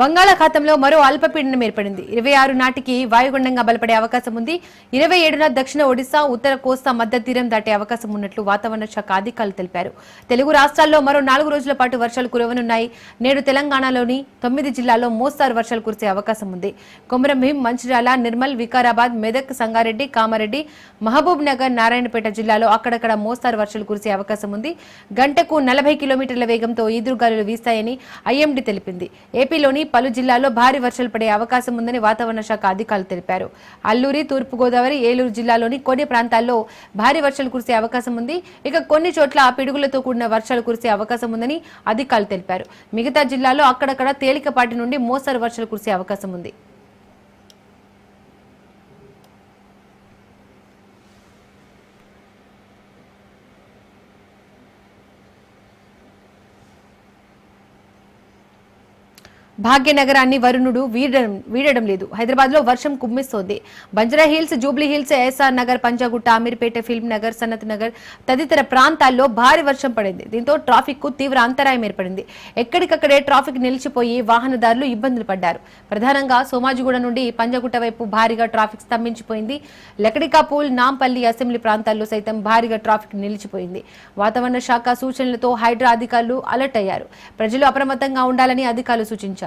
బంగాళాఖాతంలో మరో అల్పపీడనం ఏర్పడింది. ఇరవై ఆరు నాటికి వాయుగుండంగా బలపడే అవకాశం ఉంది. ఇరవై ఏడున దక్షిణ ఒడిశా ఉత్తర కోస్తా మధ్య తీరం దాటే అవకాశం ఉన్నట్లు వాతావరణ శాఖ అధికారులు తెలిపారు. తెలుగు రాష్ట్రాల్లో మరో నాలుగు రోజుల పాటు వర్షాలు కురవనున్నాయి. నేడు తెలంగాణలోని తొమ్మిది జిల్లాల్లో మోస్తారు వర్షాలు కురిసే అవకాశం ఉంది. కొమరంభీం మంచిర్యాల నిర్మల్ వికారాబాద్ మెదక్ సంగారెడ్డి కామారెడ్డి మహబూబ్ నగర్ నారాయణపేట జిల్లాలో అక్కడక్కడ మోస్తారు వర్షాలు కురిసే అవకాశం ఉంది. గంటకు నలభై కిలోమీటర్ల వేగంతో ఈదురుగాలులు వీస్తాయని ఐఎండీ తెలిపింది. ఏపీలోని పలు జిల్లాల్లో భారీ వర్షాలు పడే అవకాశం ఉందని వాతావరణ శాఖ అధికారులు తెలిపారు. అల్లూరి తూర్పుగోదావరి ఏలూరు జిల్లాలోని కొన్ని ప్రాంతాల్లో భారీ వర్షాలు కురిసే అవకాశం ఉంది. ఇక కొన్ని చోట్ల పిడుగులతో కూడిన వర్షాలు కురిసే అవకాశం ఉందని అధికారులు తెలిపారు. మిగతా జిల్లాల్లో అక్కడక్కడ తేలికపాటి నుండి మోస్తరు వర్షాలు కురిసే అవకాశం ఉంది. భాగ్యనగరాన్ని వరుణుడు వీడడం వీడడం లేదు. హైదరాబాద్లో వర్షం కుమ్మిస్తోంది. Banjara Hills Jubilee Hills SR Nagar Panjagutta Ameerpet film Nagar Sanath Nagar తదితర ప్రాంతాల్లో భారీ వర్షం పడింది. దీంతో ట్రాఫిక్కు తీవ్ర అంతరాయం ఏర్పడింది. ఎక్కడికక్కడే ట్రాఫిక్ నిలిచిపోయి వాహనదారులు ఇబ్బందులు పడ్డారు. ప్రధానంగా సోమాజిగూడ నుండి పంజాగుట్ట వైపు భారీగా ట్రాఫిక్ స్తంభించిపోయింది. లకడికాపూల్ నాంపల్లి అసెంబ్లీ ప్రాంతాల్లో సైతం భారీగా ట్రాఫిక్ నిలిచిపోయింది. వాతావరణ శాఖ సూచనలతో హైడ్రా అధికారులు అలర్ట్ అయ్యారు. ప్రజలు అప్రమత్తంగా ఉండాలని అధికారులు సూచించారు.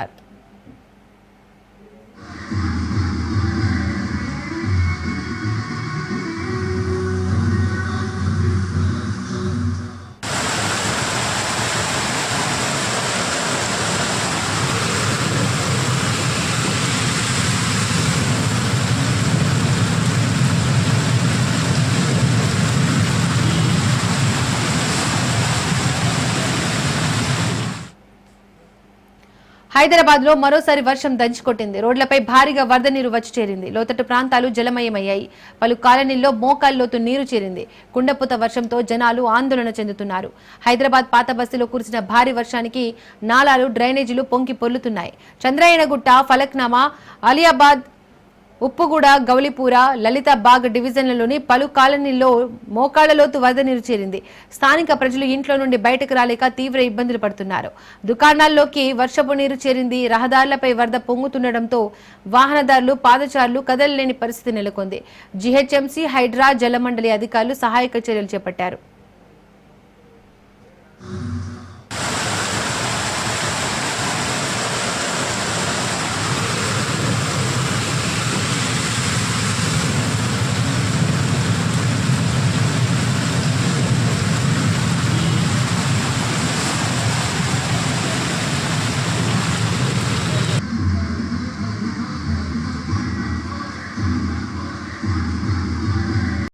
హైదరాబాద్లో మరోసారి వర్షం దంచుకొట్టింది రోడ్లపై భారీగా వరద నీరు వచ్చి చేరింది. లోతట్టు ప్రాంతాలు జలమయమయ్యాయి. పలు కాలనీల్లో మోకాల్లోతు నీరు చేరింది. కుండపుత వర్షంతో జనాలు ఆందోళన చెందుతున్నారు. హైదరాబాద్ పాత బస్సులో కురిసిన భారీ వర్షానికి నాలాలు డ్రైనేజీలు పొంగి పొర్లుతున్నాయి. చంద్రాయణగుట్ట ఫలక్నామా అలియాబాద్ ఉప్పుగూడ గౌలిపూర లలితాబాగ్ డివిజన్లలోని పలు కాలనీల్లో మోకాళ్ళలోతు వరద నీరు చేరింది. స్థానిక ప్రజలు ఇంట్లో నుండి బయటకు రాలేక తీవ్ర ఇబ్బందులు పడుతున్నారు. దుకాణాల్లోకి వర్షపు నీరు చేరింది. రహదారులపై వరద పొంగుతుండటంతో వాహనదారులు పాదచారులు కదలలేని పరిస్థితి నెలకొంది. జీహెచ్ఎంసీ హైడ్రా జలమండలి అధికారులు సహాయక చర్యలు చేపట్టారు.